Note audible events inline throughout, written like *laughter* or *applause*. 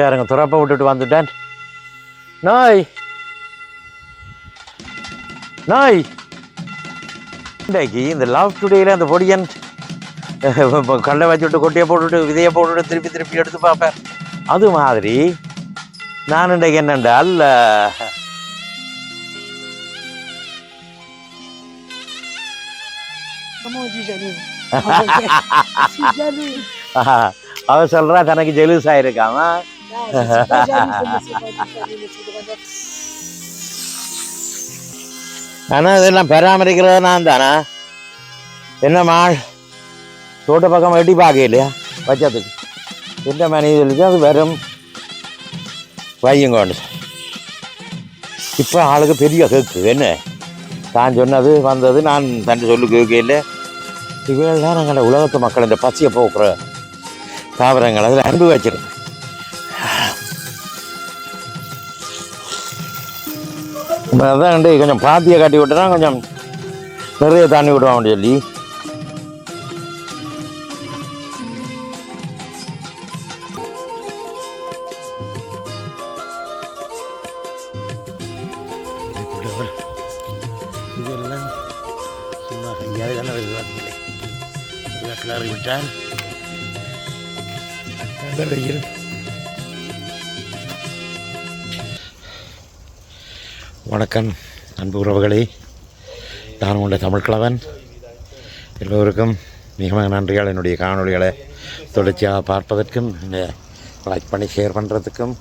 யாருங்க துறப்ப விட்டுட்டு வந்துட்டேன். நாய். நாய். இன்றைக்கு இந்த லவ் டுடேல அந்த பொடியன் கடலை வச்சுட்டு கொட்டையை போட்டுட்டு விதையை போட்டுட்டு திருப்பி திருப்பி எடுத்து பார்ப்பேன். அது மாதிரி நான் இன்றைக்கு என்னென்றால். *laughs* அவ சொல்றா தனக்கு ஜெலுஸ் ஆயிருக்காமா? ஆனால் இதெல்லாம் பராமரிக்கிறது நான் தானா என்னம்மா தோட்ட பக்கம் வெட்டி பார்க்க இல்லையா வச்சதுக்கு எந்த மணி சொல்லிச்சு அது வெறும் வையுங்கோண்டு இப்போ ஆளுக்கு பெரிய கேக்கு என்ன தான் சொன்னது வந்தது நான் தன் சொல்லு கேட்கல இவையெல்லாம் நாங்கள் உலகத்து மக்கள் இந்த பசியை போக்குற தாவரங்கள் அதில் அன்பு வச்சிருக்கேன் இப்போ அதான் கொஞ்சம் பாத்தியை காட்டி விட்டுனா கொஞ்சம் நிறைய தண்ணி விடுவான் சொல்லி. கிழவன் எல்லோருக்கும் மிக மிக நன்றிகள். என்னுடைய காணொளிகளை தொடர்ச்சியாக பார்ப்பதற்கும் இந்த லைக் பண்ணி ஷேர் பண்ணுறதுக்கும்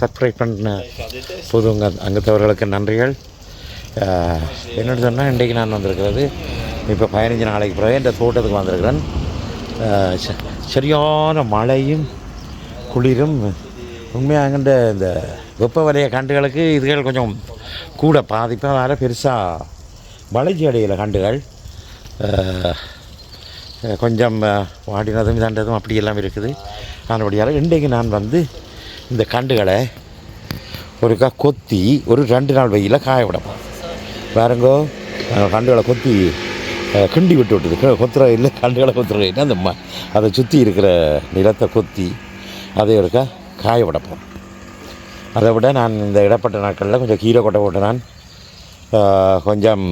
சப்ஸ்கிரைப் பண்ண புது அங்கத்தவர்களுக்கு நன்றிகள். என்னென்னு சொன்னால் இன்றைக்கு நான் வந்திருக்கிறது இப்போ பதினஞ்சு நாளைக்கு பிறகு இந்த தோட்டத்துக்கு வந்திருக்கிறேன். ச- சரியான மழையும் குளிரும் உண்மையாக இந்த வெப்ப வலைய கண்டுகளுக்கு இதுகள் கொஞ்சம் கூட பாதிப்பு அதனால் பெருசாக வளர்ச்சி அடையில கண்டுகள் கொஞ்சம் வாடினதும் தண்டதும் அப்படியெல்லாம் இருக்குது. அதனுடைய இன்றைக்கு நான் வந்து இந்த கண்டுகளை ஒருக்கா கொத்தி ஒரு ரெண்டு நாள் வெயிலில் காய விடணும் பாருங்கோ கண்டுகளை கொத்தி கிண்டி விட்டு விட்டுது. கொத்துற இல்லை கண்டுகளை கொத்துற இல்லை அந்த அதை சுற்றி இருக்கிற நிலத்தை கொத்தி அதை ஒருக்கா காய விடப்போம். அதை விட நான் இந்த இடப்பட்ட நாட்களில் கொஞ்சம் கீரை கொட்டை போட்டு நான் கொஞ்சம்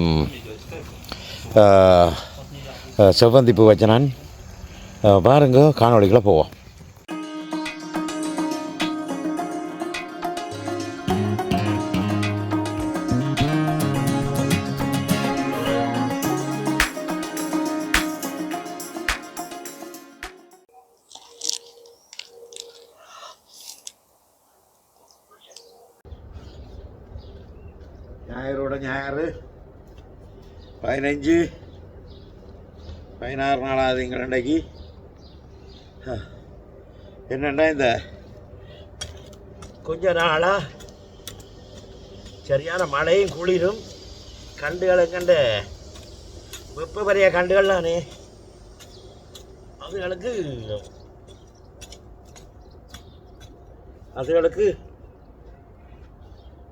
ஆஹ், செவ்வந்தி பூ பாருங்க காணொளிக்குள்ள போவோம். பதினஞ்சு பதினாறு நாளாவது எங்கள் இன்றைக்கு என்னண்டா இந்த? கொஞ்ச நாளாக சரியான மழையும் குளிரும். கண்டுகளை கண்டு வெப்ப வரைய கண்டுகள் தானே அதுகளுக்கு அதுகளுக்கு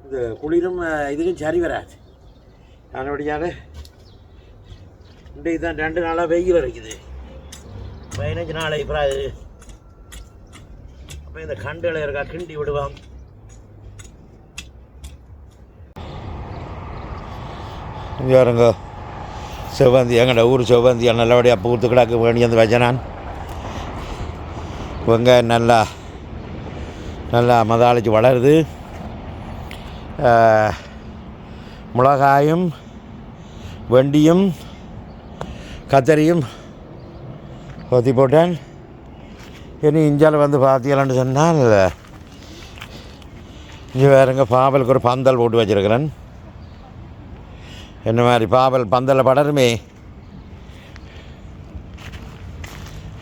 இந்த குளிரும் இதுக்கும் சரி வராது. அதனுடைய இன்றைக்கு தான் ரெண்டு நாளாக வெயில் அடிக்குது. பதினஞ்சு நாளைக்கு அது. அப்போ இந்த கண்டுகளை இருக்கா கிண்டி விடுவான் யாருங்க? செவ்வந்தி எங்கட ஊர் செவ்வந்தியை நல்லபடியாக பூத்து கிடக்கு வேண்டியது வந்து நான் வெங்காயம் நல்லா நல்லா மதாளிச்சு வளருது. மிளகாயும் வெண்டியும் கத்தரியும் கொத்தி போட்டேன். இனி இஞ்சால் வந்து பார்த்தீங்களான்னு சொன்னால் இங்கே வேறுங்க பாவலுக்கு ஒரு பந்தல் போட்டு வச்சுருக்கிறேன். என்ன மாதிரி பாவல் பந்தலில் படருமே.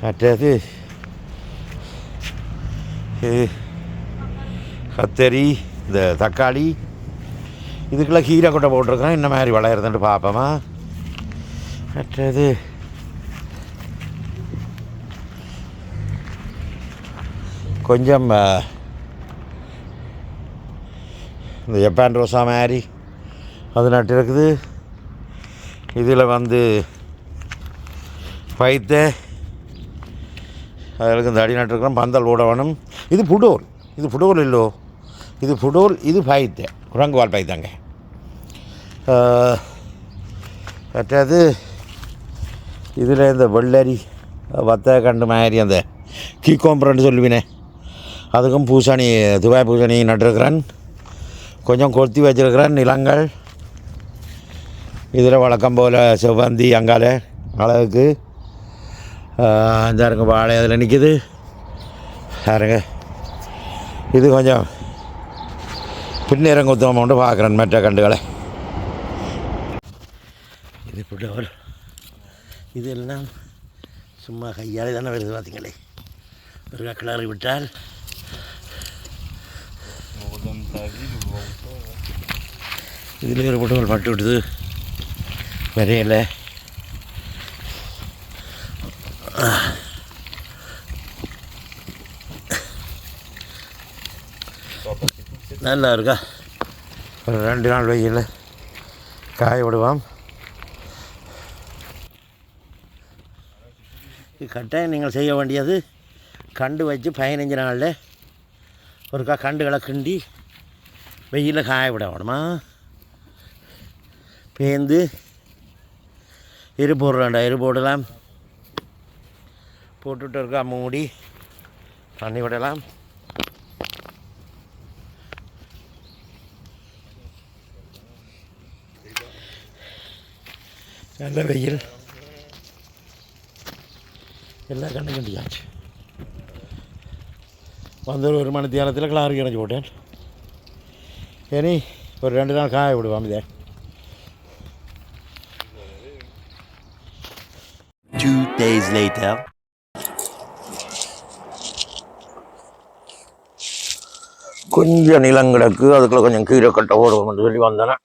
மற்றது இது கத்தரி இந்த தக்காளி இதுக்கெல்லாம் கீரை கொட்டை போட்டிருக்கிறேன். என்ன மாதிரி வளையிறதுன்ட்டு பார்ப்போமா. கட்டுறது. கொஞ்சம் இந்த ஜப்பான் ரோசா மாதிரி அது நட்டு இருக்குது. இதில் வந்து பைத்த அதுக்கு இந்த அடி நட்டுருக்கிறோம். பந்தல் ஓட வேணும் இது புடோல். இது புடோல் இல்லோ. இது புடோல் இது பாய்த்தே குரங்குவால் பைத்தாங்க. பாய்த்தாங்க மற்றது இதில் இந்த வெள்ளரி வத்த கண்டு மாதிரி அந்த கீக்கோம்பரன்னு சொல்லுவினே. அதுக்கும் பூசணி துபாய் பூசணி நட்டிருக்கிறேன். கொஞ்சம் கொத்தி வச்சிருக்கிறேன் நிலங்கள். இதில் வழக்கம் போல் செவ்வந்தி அங்கால அளவுக்கு இந்த வாழை அதில் நிற்கிது பாருங்க. இது கொஞ்சம் பின்னிறங்க உத்தமம் பார்க்குறேன் மற்ற கண்டுகளை. இது புடவர் இது எல்லாம் சும்மா கையாலே தானே வருது பார்த்தீங்களே ஒரு கிளறி விட்டால் இதில் ஒரு புடவல் பட்டு விட்டுது. வரையல. நல்லா இருக்கா? ஒரு ரெண்டு நாள் வெயில் காய விடுவோம். கட்டாயம் நீங்கள் செய்ய வேண்டியது கண்டு வச்சு பதினஞ்சு நாளில் ஒருக்கா கண்டுகளை கிண்டி வெயிலில் காய விட வேணுமா? பேந்து எரு போடுறாண்டா எரு போடலாம். போட்டுட்டு இருக்கா மூடி தண்ணி விடலாம். நல்ல வெயில். எல்லாம் கண்ணு கண்டியாச்சு. வந்து ஒரு மணி தியாலத்தில் கிளாருக்கு இணைச்சி போட்டேன். இனி ஒரு ரெண்டு நாள் காய விடுவான் இதே. Two days later. கொஞ்சம் நிலம் கிடக்கு அதுக்குள்ளே கொஞ்சம் கீரை கட்ட ஓடுவோம்னு சொல்லி வந்தேன்னா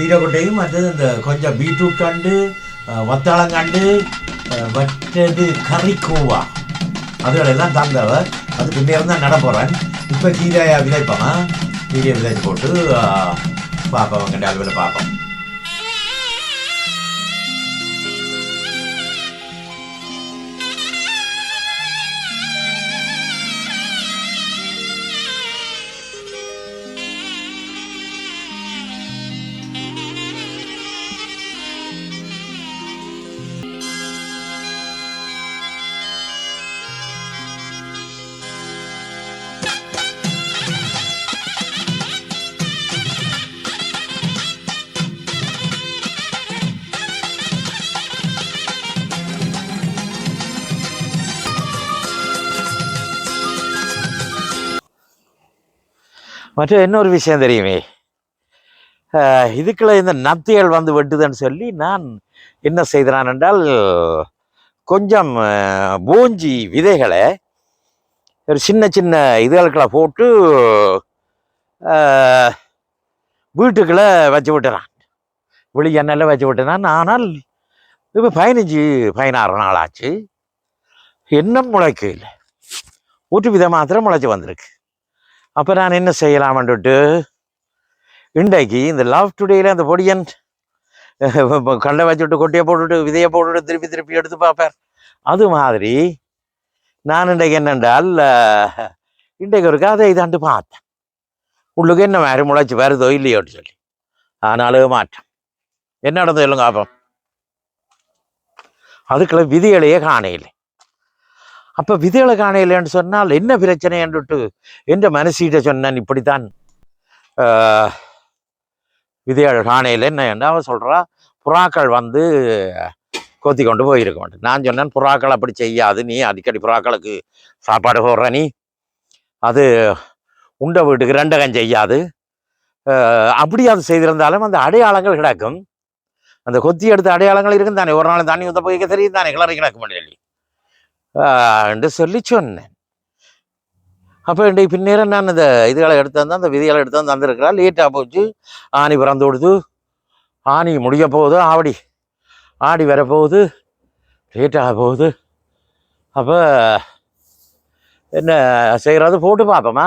கீரை மற்றது இந்த கொஞ்சம் பீட்ரூட் கண்டு வத்தாளங்கண்டு மற்றது கறிக்கூவா. அதுகளெல்லாம் தந்தவர் அதுக்கு நேரம் தான் நடப்போகிறேன் இப்போ கீரை விதைப்பான். கீரையை விதைச்சு போட்டு பார்ப்போம் கண்டு அலுவலை பார்ப்போம். மற்ற இன்னொரு விஷயம் தெரியுமே? இதுக்குள்ள இந்த நத்திகள் வந்து வெட்டுதுன்னு சொல்லி நான் என்ன செய்தான் என்றால் கொஞ்சம் பூஞ்சி விதைகளை ஒரு சின்ன சின்ன இதுகளுக்குள்ள போட்டு வீட்டுக்குள்ளே வச்சு விட்டுறான். வெளி எண்ணெயில் வச்சு விட்டுனான் ஆனால் இப்போ பதினஞ்சு பதினாறு நாள் ஆச்சு. என்ன முளைக்கு இல்லை ஊட்டு விதை மாத்திரம் முளைச்சி வந்திருக்கு. அப்போ நான் என்ன செய்யலாம்ன்ட்டு இன்றைக்கு இந்த லவ் டுடேல அந்த பொடியன் *laughs* கல்லை வச்சுட்டு கொட்டையை போட்டுட்டு விதையை போட்டுட்டு திருப்பி திருப்பி எடுத்து பார்ப்பார். அது மாதிரி நான் இன்றைக்கு என்னென்றால் இன்றைக்கு ஒரு கதை இதாண்டு பார்த்தேன். உள்ளுக்கு என்ன மாதிரி முளைச்சி வருதோ இல்லையோன்னு சொல்லி. ஆனாலும் மாற்றம். என்ன நடந்தது இல்லைங்க அப்போ அதுக்குள்ள விதிகளையே காணையில்லை அப்போ விதைகளை காணையில்லைன்னு சொன்னால் என்ன பிரச்சனை என்றுட்டு என்ற மனசீட்ட சொன்னான் இப்படித்தான். விதைகள் காணையில் என்ன அவன் சொல்கிறா புறாக்கள் வந்து கொத்தி கொண்டு போயிருக்க மாட்டேன் நான் சொன்னேன் புறாக்கள் அப்படி செய்யாது நீ அடிக்கடி புறாக்களுக்கு சாப்பாடு போடுற நீ. அது உண்ட வீட்டுக்கு ரெண்டகம் செய்யாது. அப்படி அது செய்திருந்தாலும் அந்த அடையாளங்கள் கிடக்கும். அந்த கொத்தி எடுத்த அடையாளங்கள் இருக்கும் தானே ஒரு நாள் தண்ணி ஊற்ற போய்க்க தெரியும் தானே கிளறி கிடக்க முடியல என்று சொல்லி சொன்னேன். அப்போ இன்றைக்கு பின்னேரம் நான் இந்த இதுகளை எடுத்தாந்து அந்த விதிகளை எடுத்து வந்து வந்திருக்கிறா லேட்டாக போச்சு. ஆணி பிறந்து கொடுத்து ஆணி முடிய போகுது. ஆவடி ஆடி வர போகுது. லேட்டாக போகுது. அப்போ என்ன செய்கிறது போட்டு பார்ப்போமா?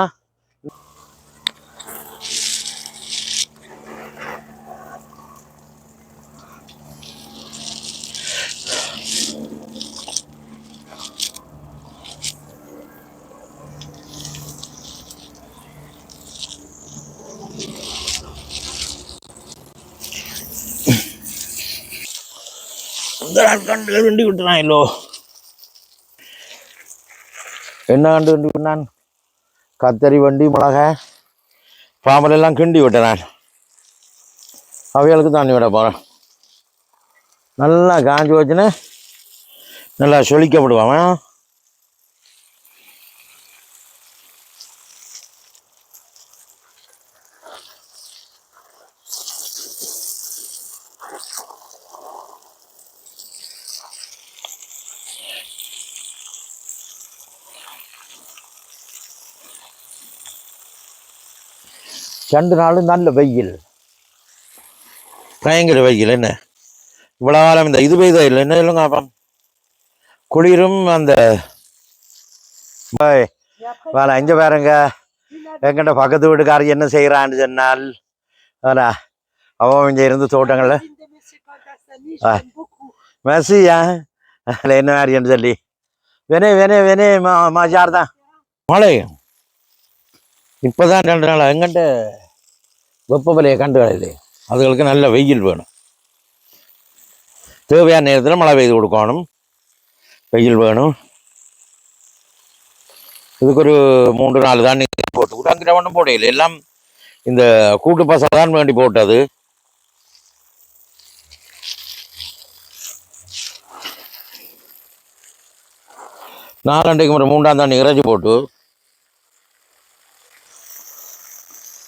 இந்த கண்டு வண்டி என்ன கண்டு கண்டு விட்டான்? கத்தரி வண்டி மிளகாய் பாம்பலெல்லாம் கிண்டி விட்டுறான். நான் அவைகளுக்கு தண்ணி விட போகிறேன் நல்லா காஞ்சி வச்சுன்னு நல்லா சொலிக்கப்படுவான் ரெண்டு நாளும் நல்ல வெயில். பயங்கர வெயில் என்ன? இவ்வளோ காலம் இந்த இது பெய்தா இல்லை என்ன இல்லைங்க அப்பம் குளிரும் அந்த வேலை இங்கே பாருங்க. எங்கிட்ட பக்கத்து வீட்டுக்காரர் என்ன செய்கிறான்னு சொன்னால் வேலை அவன் இங்கே இருந்து தோட்டங்களில். une மெஸ்ஸியா அதில் என்ன மாதிரின்னு சொல்லி. வெனே வெனே வெனே மா மாஜார் தான் மழை இப்போதான் ரெண்டு நாள் எங்கிட்ட வெப்பவலையை கண்டு கிடையாது அதுகளுக்கு நல்ல வெயில் வேணும். தேவையான நேரத்தில் மழை பெய்து கொடுக்கணும். வெயில் வேணும். இதுக்கு ஒரு மூன்று நாலு தான் போட்டு கூட அங்கிட்ட ஒன்றும் போடையில எல்லாம் இந்த கூட்டு பசை தான் வேண்டி போட்டது. நாலண்டைக்கு ஒரு மூன்றாம் தாண்டி இறைச்சி போட்டு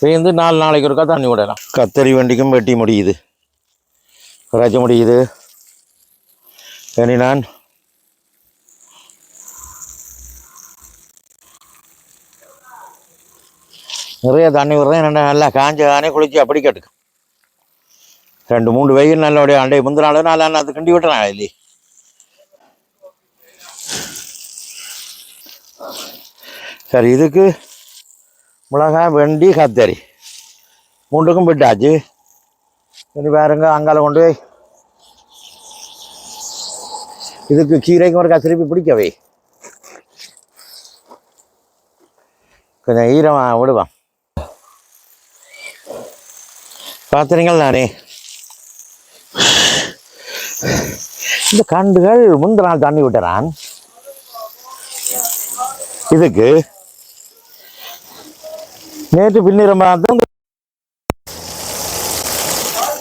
சேர்ந்து நாலு நாளைக்கு ஒருக்கா தண்ணி விடலாம். கத்தரி வண்டிக்கும் வெட்டி முடியுது. ரஜ முடியுது. நான். நிறைய தண்ணி விடுறேன். ரெண்டு நல்லா காஞ்ச தானே குளிச்சு அப்படி கட்டுக்கு ரெண்டு மூணு வெயில் நல்லபடியாக அண்டை முந்தின நாள் நாலு அது கிண்டி விட்டுறேன் இல்லையே சரி இதுக்கு மிளகாய் வெண்டி கத்தரி மூண்டுக்கும் விட்டாச்சு இனி பாருங்க அங்கால கொண்டு போய் இதுக்கு கீரைக்கும் ஒரு திருப்பி பிடிக்கவே கொஞ்சம் ஈரமா விடுவான் பார்த்துறீங்கள் நானே இந்த கண்டுகள் முந்தின நாள் தண்ணி விட்டுறான் இதுக்கு நேற்று பின்னிரம் பார்த்தோம்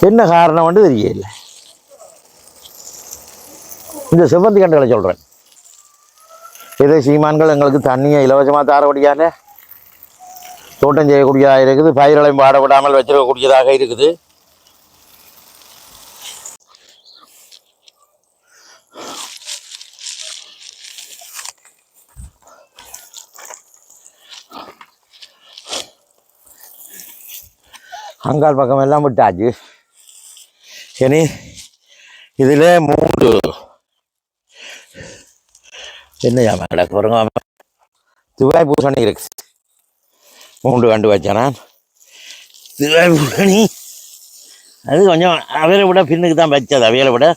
என்ன காரணம் வந்து தெரியல. இந்த செவ்வந்தி கண்டுகளை சொல்கிறேன் இதே சீமான்கள் எங்களுக்கு தண்ணியை இலவசமாக தாரபடியாக தோட்டம் செய்யக்கூடியதாக இருக்குது பயிர்களையும் பாடப்படாமல் வச்சிருக்கக்கூடியதாக இருக்குது. அங்கால் பக்கம் எல்லாம் விட்டாச்சு. இனி இதில் மூன்று. என்னையா மேடம் பாருங்க திவாய் பூசணி இருக்கு. மூன்று கண்டு வச்சேன்? நான் துபாய் பூசணி அது கொஞ்சம் அவையில விட பின்னுக்கு தான் வச்சது அவையில விட.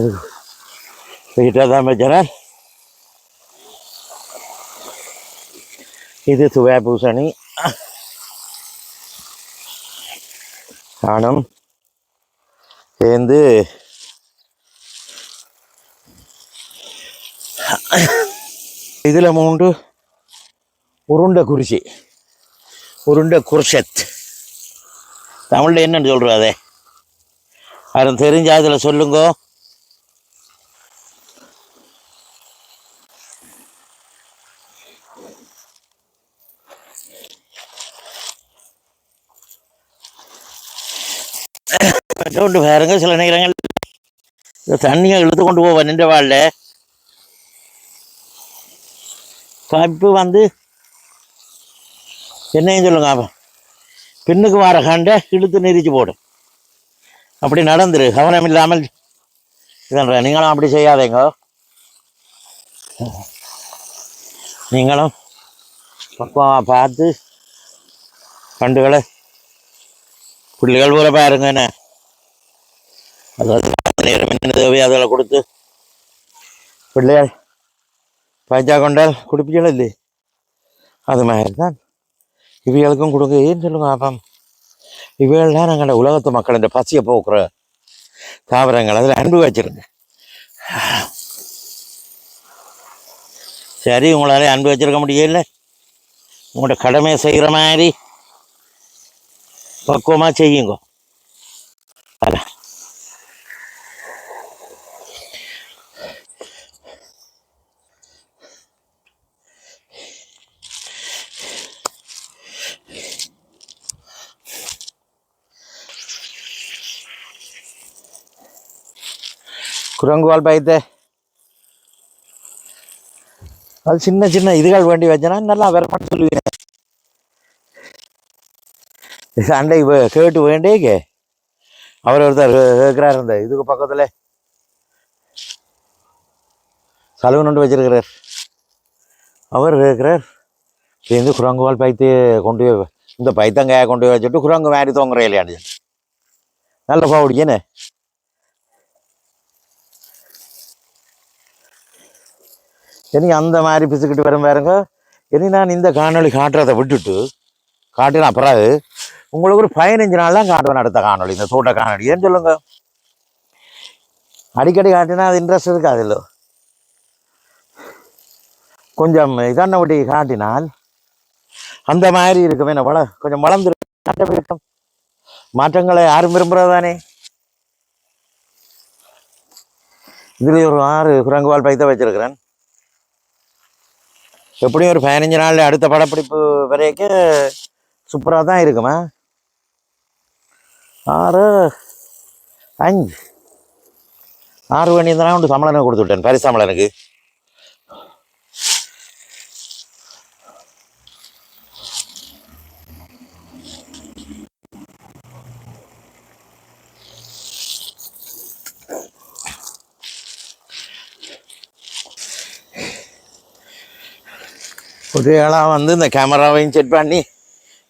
Oh. வீட்டாக தான் வச்சேன் இது துவை பூசணி நானும் சேர்ந்து இதில் மூன்று உருண்டை குறிச்சி உருண்டை குர்ஷத் தமிழில் என்னன்னு சொல்கிறாதே யாரும் தெரிஞ்ச அதில் சொல்லுங்க கொண்டு பாருங்க சில நேரங்கள் இந்த தண்ணியை இழுத்து கொண்டு போவேன் நின்ற வாழ்ல. பைப்பு வந்து என்னையும் சொல்லுங்க அவன். பின்னுக்கு வார கண்டை இழுத்து நெரிச்சு போடும். அப்படி நடந்துரு. கவனம் இல்லாமல் இதன்ற நீங்களும் அப்படி செய்யாதீங்க. நீங்களும் பக்குவமாக பார்த்து பண்டுகளை பிள்ளைகள் பூரா பாருங்க என்ன. அதாவது நேரம் என்ன தேவையோ அதெல்லாம் கொடுத்து பிள்ளையார் பஞ்சா கொண்டால் குடிப்பீங்களா இல்லையே அது மாதிரி தான் இவைகளுக்கும் கொடுங்க ஏன்னு சொல்லுங்க அப்பம் இவைகள்லாம் நாங்கள் உலகத்து மக்கள் இந்த பசியை போக்குற தாவரங்கள். அதில் அன்பு வச்சுருங்க. சரி உங்களால் அன்பு வச்சுருக்க முடியல. உங்களோட கடமையை செய்கிற மாதிரி பக்குவமாக செய்யுங்க. அதான் குரங்குவால் பயத்தை அது சின்ன சின்ன இதுகள் வேண்டி வச்சேன்னா நல்லா வரமாட்டு சொல்லுவீங்க. சண்டை வே- கேட்டு வேண்டேக்கே அவர் ஒருத்தர் கே- இந்த இதுக்கு பக்கத்தில். சலவு நண்டு வச்சிருக்கிறார். அவர் கேட்குறார் சேர்ந்து குரங்குவால் பைத்து கொண்டு போய் இந்த பைத்தங்காயை கொண்டு போய் வச்சுட்டு குரங்கு மாதிரி தொங்குற இல்லையாண்டு நல்ல பாவடிக்கேன்னு இனி அந்த மாதிரி பிசுக்கிட்டு வரும் பாருங்க. இனி நான் இந்த காணொளி காட்டுறதை விட்டுட்டு காட்டின பிறகு உங்களுக்கு ஒரு பதினஞ்சு நாள் தான் காட்டுவேன் அடுத்த காணொளி இந்த தோட்ட காணொளி. ஏன்னு சொல்லுங்க? அடிக்கடி காட்டினா அது இன்ட்ரெஸ்ட் இருக்காது இல்லை? கொஞ்சம் இதான ஒட்டி காட்டினால் அந்த மாதிரி இருக்கும். என்ன வள கொஞ்சம் வளர்ந்துருக்கும் மாற்றங்களை யாரும் விரும்புகிறதானே இதில் ஒரு ஆறு குரங்குவால் பைத்த வச்சிருக்கிறேன். எப்படியும் ஒரு பதினஞ்சு நாள் அடுத்த படப்பிடிப்பு வரைக்கும் சூப்பராக தான் இருக்குமா. ஆறு அஞ்சு. ஆறு மணி இருந்தாலும் உண்டு சம்பளம் கொடுத்து விட்டேன் பரிசம்பளனுக்கு புதிய ஆளாக வந்து இந்த கேமராவையும் செட் பண்ணி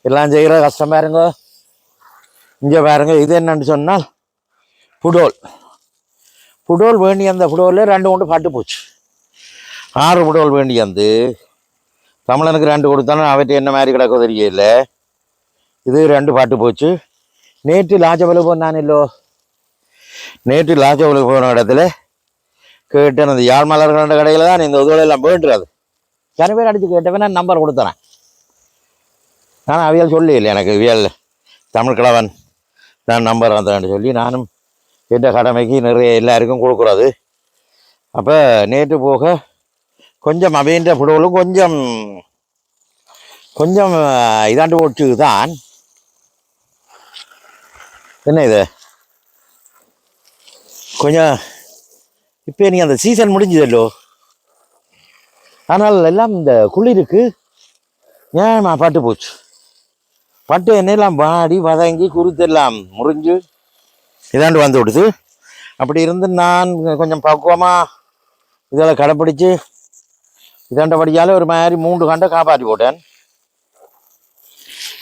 எல்லாம் செய்கிற கஷ்டம் பாருங்க. இங்கே பாருங்க இது என்னன்னு சொன்னால் புடோல். புடோல் வேண்டி அந்த புடோலில் ரெண்டு கொண்டு பட்டு போச்சு. ஆறு புடோல் வேண்டி வந்து தமிழனுக்கு ரெண்டு கொடுத்தாலும் அவற்றை என்ன மாதிரி கிடக்க தெரியல. இது ரெண்டு பாட்டு போச்சு. நேற்று லாஜபலு போனானில்லோ நேற்று லாஜபலு போன இடத்துல கேட்டேன் அந்த யாழ் மலர்கள கடையில் தான் இந்த உதவியெல்லாம் வேண்டுறது எத்தனை பேர் அடித்து கேட்டவன நம்பர் கொடுத்துறேன். ஆனால் அவியல் சொல்லி இல்லை எனக்கு வியல் தமிழ் கிழவன். நான் நம்பர் வந்தேன்னு சொல்லி நானும் எந்த கடமைக்கு நிறைய எல்லாருக்கும் கொடுக்குறது. அப்போ நேற்று போக கொஞ்சம் அவையின்ற புடவலும் கொஞ்சம் கொஞ்சம் இதாண்டு போச்சு தான் என்ன இது? கொஞ்சம் இப்போ நீங்கள் அந்த சீசன் முடிஞ்சதல்லோ? ஆனால் எல்லாம் இந்த குளிருக்கு. ஏமா பட்டு போச்சு? பட்டு எண்ணெயெல்லாம் வாடி வதங்கி குருத்தெல்லாம் முறிஞ்சு இதாண்டு வந்து விடுது. அப்படி இருந்து நான் கொஞ்சம் பக்குவமாக இதெல்லாம் கடைப்பிடிச்சு இதாண்டபடியால் ஒரு மாதிரி மூன்று கண்டை காப்பாற்றி போட்டேன்.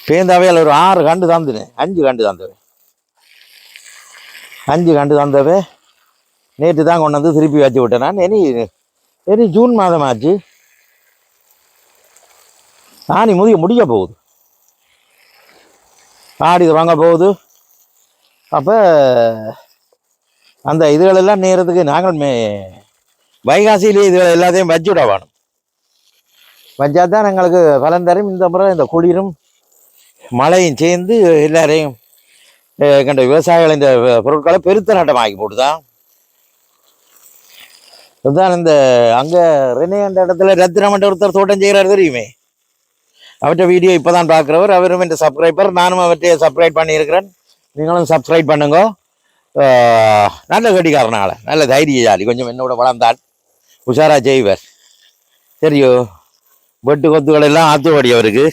பேந்தாவையில் ஒரு ஆறு கண்டு தந்துனேன். அஞ்சு கண்டு தந்தவை. அஞ்சு கண்டு தந்தவை. நேற்று தான் கொண்டு வந்து திருப்பி வச்சு விட்டேன் நான். இனி இனி ஜூன் மாதம் ஆச்சு. ஆணி முதிய முடிய போகுது. ஆடி வாங்க போகுது. அப்போ அந்த இதுகளெல்லாம் நேரத்துக்கு நாங்கள் மே வைகாசியிலே இதுகளை எல்லாத்தையும் வச்சு விட வேணும். வச்சா தான் எங்களுக்கு பலன் தரும். இந்த முறை இந்த குளிரும் மழையும் சேர்ந்து எல்லாரையும் கண்ட விவசாயிகள் இந்த பொருட்களை பெருத்த நட்டமாக்கி போட்டுதான் இதுதான் இந்த அங்கே ரெனே என்ற இடத்துல ரத்தினமன்ற ஒருத்தர் தோட்டம் செய்கிறார் தெரியுமே? அவர்கிட்ட வீடியோ இப்போ தான் பார்க்குறவர். அவரும் இந்த சப்ஸ்கிரைபர் நானும் அவர்கிட்ட சப்ஸ்கிரைப் பண்ணியிருக்கிறேன். நீங்களும் சப்ஸ்கிரைப் பண்ணுங்க. நல்ல கட்டிக்காரனால நல்ல தைரியசாலி கொஞ்சம் என்னோட வளர்ந்தால் உஷாரா செய்வர். சரியோ வெட்டு கொத்துகள் எல்லாம் அவருக்கு.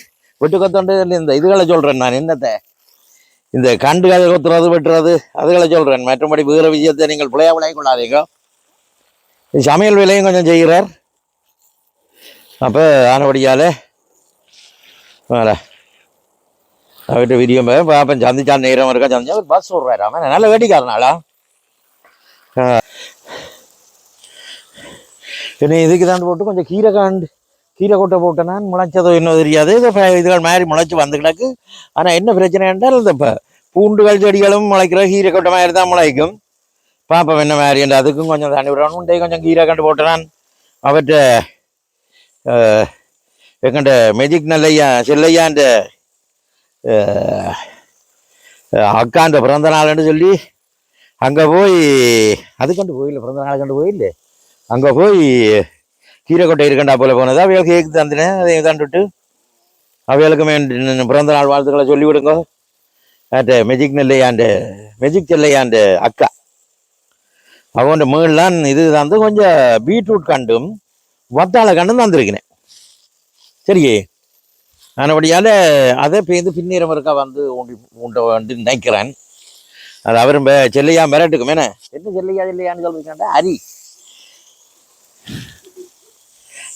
வெட்டு கொத்துண்டு இந்த இதுகளை சொல்கிறேன் நான். என்னத்தை? இந்த கண்டுகளை கொத்துறது வெட்டுறது அதுகளை சொல்கிறேன் மற்றபடி வேறு விஷயத்தை நீங்கள் பிள்ளையா விளைய கொள்ளாதீங்க. சமையல் வேலையும் கொஞ்சம் செய்கிறார். அப்போ ஆனபடியால் வேற அவர்கிட்ட வீடியோ பார்ப்பேன் சந்திச்சா நேரம் இருக்கா? சந்திச்சா ஒரு பஸ் விட்றாரு அவன் நல்ல வேட்டிக்காரனாளா? என்ன இதுக்கு தான் போட்டு கொஞ்சம் கீரை காண்டு கீரை கொட்டை போட்டேன்னா முளைச்சதோ இன்னும் தெரியாது. இது இதுகள் மாதிரி முளைச்சி வந்து கிடக்கு. ஆனால் என்ன பிரச்சனை என்றால் இந்த இப்போ பூண்டுகள் செடிகளும் முளைக்கிற கீரை கொட்டை மாதிரி தான் முளைக்கும். பார்ப்போம் என்ன மாதிரி என்று. அதுக்கும் கொஞ்சம் தண்ணி விடணும். கொஞ்சம் கீரை கண்டு போட்டேனான் அவற்றை எங்கண்ட மெஜிக் நல்லையா செல்லையான்ற அக்காண்ட அக்கான்ற பிறந்த நாள்னு சொல்லி அங்கே போய் அது கண்டு போயில்லை பிறந்த நாள் கண்டு போயில்லை. அங்கே போய் கீரைக்கொட்டை இருக்கண்டா போல போனதா. அவைகளுக்கு கேக்கு தந்தினேன் அதை தந்துட்டு அவைகளுக்குமே பிறந்த நாள் வாழ்த்துக்களை சொல்லிவிடுங்க. அந்த மெஜிக் நெல்லையாண்டு மெஜிக் செல்லையாண்ட அக்கா. அவன் மீன்லாம் இது தந்து கொஞ்சம் பீட்ரூட் கண்டும் வத்தாளை கண்டும் தந்திருக்கினேன் சரியே. ஆனபடியால் அதை பேருந்து பின்னீரம் இருக்கா வந்து உண்டி உண்ட வந்து நினைக்கிறேன். அது அவரும் செல்லையா மிரட்டுக்கும். என்ன? என்ன செல்லையா செல்லையான்னு சொல்லிருக்காண்டா ஹரி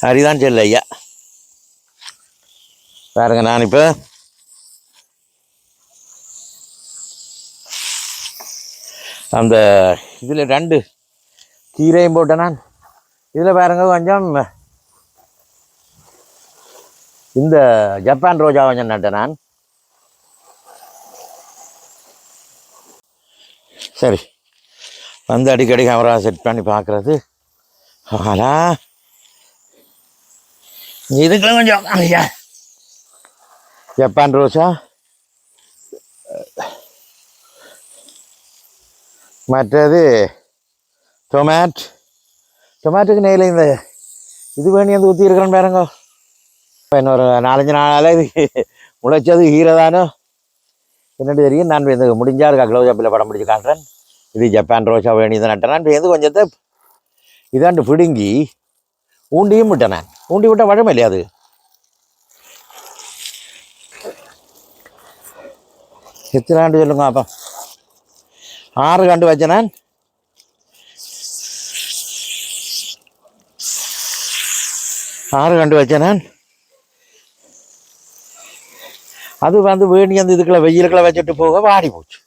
ஹரிதான் செல்லையா. பாருங்க நான் இப்போ அந்த இதில் ரெண்டு கீரையும் போட்டேன் நான். இதில் பாருங்க கொஞ்சம் இந்த ஜப்பான் ரோஜா கொஞ்சம் நட்டேன் நான் சரி. வந்து அடிக்கடி கேமரா செட் பண்ணி பார்க்குறது. ஆலா இதுக்கெல்லாம் கொஞ்சம் ஐயா. ஜப்பான் ரோஸா மற்றது டொமேட் டொமேட்டோக்கு நெய்யில் இந்த இது வேணி வந்து ஊற்றி இருக்கிறேன்னு பாருங்க. இன்னொரு நாலஞ்சு நாளால் இது முளைச்சது ஹீரோ தானோ? என்னென்னு தெரியும். நான் இந்த முடிஞ்சால் இருக்கா க்ளோஸ் அப்பில் படம் பிடிச்சி காட்டுறேன். இது ஜப்பான் ரோஷா வேணி தான் நட்டேன். எது கொஞ்சத்தை இதாண்டு பிடுங்கி ஊண்டியும் விட்டேன் நான். ஊண்டி விட்டால் வழமை இல்லையா அது? எத்தனை ஆண்டு சொல்லுங்க அப்போ? ஆறு கண்டு வச்சேன் நான். ஆறு கண்டு வச்சேன் நான். அது வந்து வேணி அந்த இதுக்குள்ள வெயிலுக்குள்ள வச்சுட்டு போக வாடி போச்சு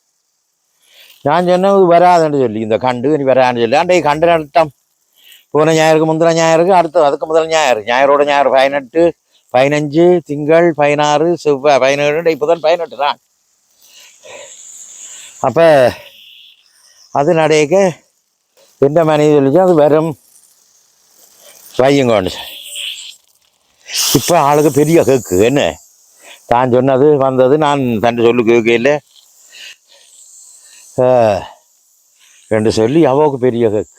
நான் சொன்னேன் இது வராதுன்னு சொல்லி இந்த கண்டு இனி வரான்னு சொல்லி அன்றைய கண்டு நட்டம் போன ஞாயிறுக்கு முந்தின ஞாயிறுக்கு அடுத்து அதுக்கு முதல் ஞாயிறு ஞாயிறோட ஞாயிறு பதினெட்டு பதினஞ்சு திங்கள் பதினாறு செவ்வாய் பதினேழு இப்போதான் பதினெட்டு தான் அப்போ அது நடையக்க எந்த மனைவி சொல்லிச்சு அது வரும் வையுங்கன்னு இப்போ ஆளுக்கு பெரிய கேக்கு என்ன தான் சொன்னது வந்தது. நான் தண்டு சொல்லு கேட்கல ரெண்டு சொல்லி அவோக்கு பெரிய கேக்கு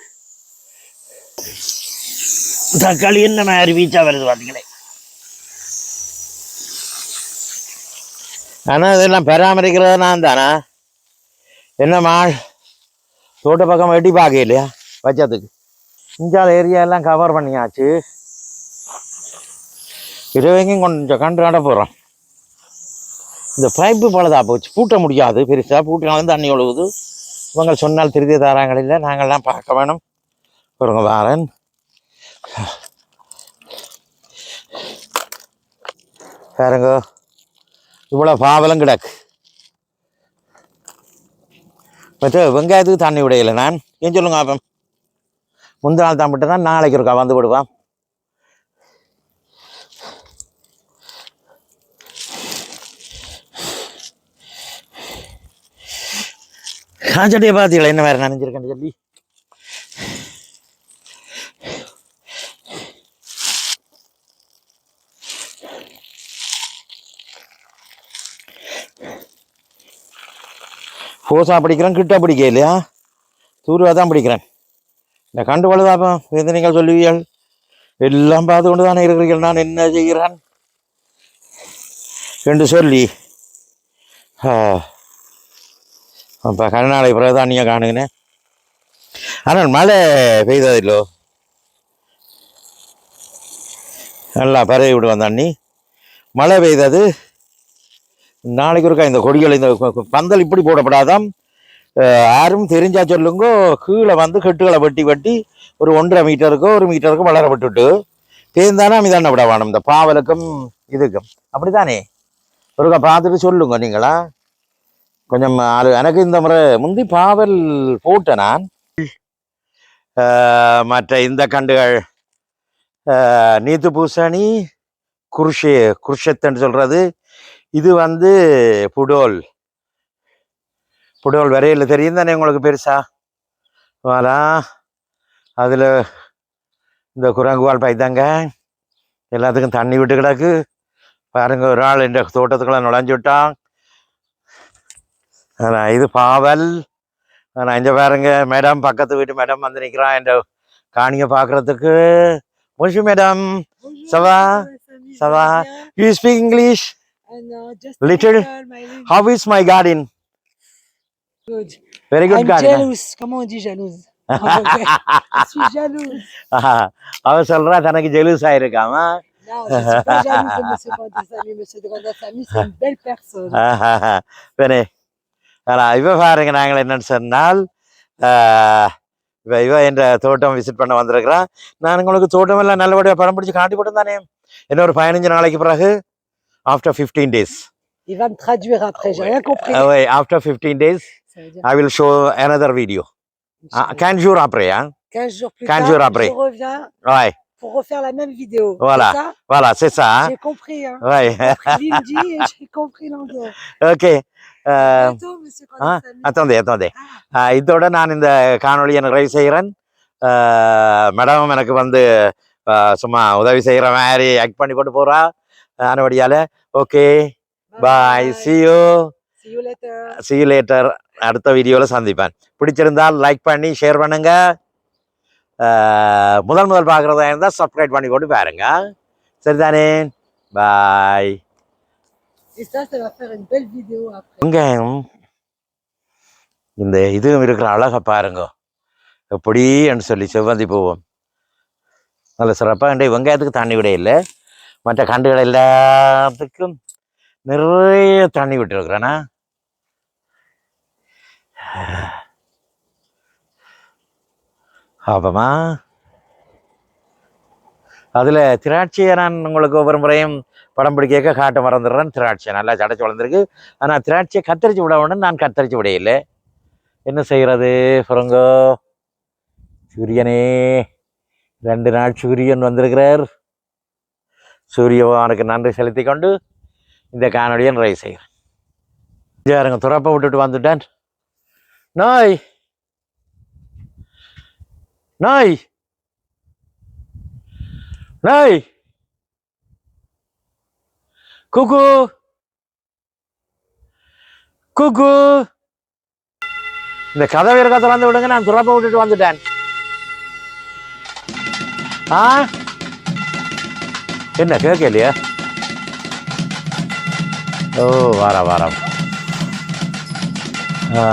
தக்காளி என்ன மாதிரி வீச்சா வருது பார்த்தீங்களே ஆனால் இதெல்லாம் பராமரிக்கிறது நான் தானா? என்ன மாள் தோட்ட பக்கம் வெட்டி பார்க்க இல்லையா வச்சதுக்கு இஞ்சால ஏரியா எல்லாம் கவர் பண்ணியாச்சு. இருவங்கும் கொஞ்சம் கண்டு நட போகிறோம் இந்த பைப்பு பழுதா போச்சு. பூட்ட முடியாது. பெருசாக பூட்டினாலும் தண்ணி ஒழுகுது. இவங்க சொன்னால் திருதி தாராங்கள் இல்லை. நாங்கள்லாம் பார்க்க வேணும். பாருங்க வாரன். பாருங்க. இவ்வளோ பாவலும் கிடக்கு. மற்ற வெங்காயத்துக்கு தண்ணி விடையில நான் ஏன் சொல்லுங்க அப்போ முந்தின நாள் தான் விட்டுனா. நாளைக்கு இருக்கா வந்து விடுவான். காஞ்சடியை பார்த்தீங்களா என்ன வேறு நினைஞ்சிருக்கேன் சொல்லி. ஃபோர்ஸாக படிக்கிறேன் கிட்ட படிக்க இல்லையா? தூர்வா தான் படிக்கிறேன். இந்த கண்டு வலுதாப்பா எது நீங்கள் சொல்லுவீர்கள். எல்லாம் பார்த்து கொண்டு தானே இருக்கிறீர்கள் நான் என்ன செய்கிறேன்? என்று சொல்லி அப்போ கருநாளை பிரதானியாக காணுங்கண்ணே. ஆனால் மழை பெய்ததில்லோ நல்லா பரவி விடுவான் தண்ணி மழை பெய்தது. நாளைக்கு ஒருக்கா இந்த கொடிகள் இந்த பந்தல் இப்படி போடப்படாதான் யாரும் தெரிஞ்சா சொல்லுங்க கீழே வந்து கெட்டுகளை வெட்டி வெட்டி ஒரு ஒன்றரை மீட்டருக்கோ ஒரு மீட்டருக்கோ வளர விட்டுட்டு தேர்ந்தானா மிதான விட வேணும். இந்த பாவலுக்கும் இதுக்கும். அப்படி தானே ஒருக்கா பார்த்துட்டு சொல்லுங்க நீங்களா? கொஞ்சம் அது எனக்கு இந்த முறை முந்தி பாவல் போட்டேன் நான். மற்ற இந்த கண்டுகள் நீத்து பூசணி குருஷி குருஷத்துன்னு சொல்கிறது இது வந்து புடோல். புடோல் வரையில் தெரியும் தானே உங்களுக்கு பெருசா? வாலா அதில் இந்த குரங்குவால் பைத்தாங்க எல்லாத்துக்கும் தண்ணி விட்டு கிடக்கு. பாருங்க ஒரு ஆள் இந்த தோட்டத்துக்குள்ளே நுழைஞ்சு விட்டான். இது பாவல் ஆனால் இங்கே பாருங்க மேடம் பக்கத்து வீட்டு மேடம் வந்து நிற்கிறான் இந்த காணியை பார்க்கறதுக்கு முஷு madam va bien you speak English Ah little how is my garden good. Very good I'm jealous. Comment on dit jalouse. அவ சொல்றா தனக்கு ஜெலூஸ் ஆயிருக்காமா Non, je ne suis pas jalouse de Monsieur Grandasamy. Monsieur Grandasamy, c'est une belle personne. பெனே அதான் இவ பாருங்க நாங்கள் என்னன்னு சொன்னால் ஆஹ், இவ என்ற தோட்டம் விசிட் பண்ண வந்திருக்கிறான் நான் உங்களுக்கு தோட்டம் எல்லாம் நல்லபடியாக படம் பிடிச்சி காட்டி போட்டு தானே இன்னும் ஒரு பதினஞ்சு நாளைக்கு பிறகு after fifteen days. After fifteen days I will show another video. Can ஷூர் après hein 15 jours plus 15 tard, jours après. je reviens ouais pour refaire la même vidéo. Voilà. Ça voilà c'est ça hein? J'ai compris. Hein. ouais J'ai compris l'anglais. Okay அத்தந்தே அத்தந்தே. இதோட நான் இந்த காணொளியை நிறைவு செய்கிறேன் madam எனக்கு வந்து சும்மா உதவி செய்கிற மாதிரி ஆக்ட் பண்ணி கொண்டு போகிறா ஆனபடியால் okay bye see you. Later. அடுத்த வீடியோவில் சந்திப்பேன். பிடிச்சிருந்தால் லைக் பண்ணி ஷேர் பண்ணுங்க. முதல் முதல் பார்க்குறதா இருந்தால் சப்ஸ்கிரைப் பண்ணி கொண்டு பாருங்க. சரிதானே? பாய் Et ça, ça va faire une belle vidéo après. இந்த இதுவும் இருக்கிற அழகை பாருங்க. எப்படின்னு சொல்லி செவ்வந்தி பூவும். நல்ல சிறப்பாக இந்த வெங்காயத்துக்கு தண்ணி விட இல்லை. மற்ற கண்டுகள் எல்லாத்துக்கும் நிறைய தண்ணி விட்டுருக்குறேண்ணா ஆபமா? அதில் திராட்சையை நான் உங்களுக்கு ஒவ்வொரு முறையும் படம் பிடிக்க காட்ட மறந்துடுறேன். திராட்சை நல்லா சடைச்சி வளர்ந்துருக்கு. ஆனால் திராட்சையை கத்தரிச்சு விட நான் கத்தரிச்சு விடையில என்ன செய்கிறது புறங்கோ. சூரியனே. ரெண்டு நாள் சூரியன் வந்திருக்கிறார். சூரியவானுக்கு நன்றி செலுத்தி கொண்டு இந்த காணொலியை நிறைவு செய்கிறேன். யாருங்க துறப்ப விட்டுட்டு வந்துட்டேன். நாய். நாய். நாய். குகு. குகு. இந்த கதவை இருக்க திறந்து விடுங்க நான் துறப்ப விட்டுட்டு வந்துட்டேன். ஆ? என்ன கேட்கலையா ஓ வாரம் வாரம் ஆ.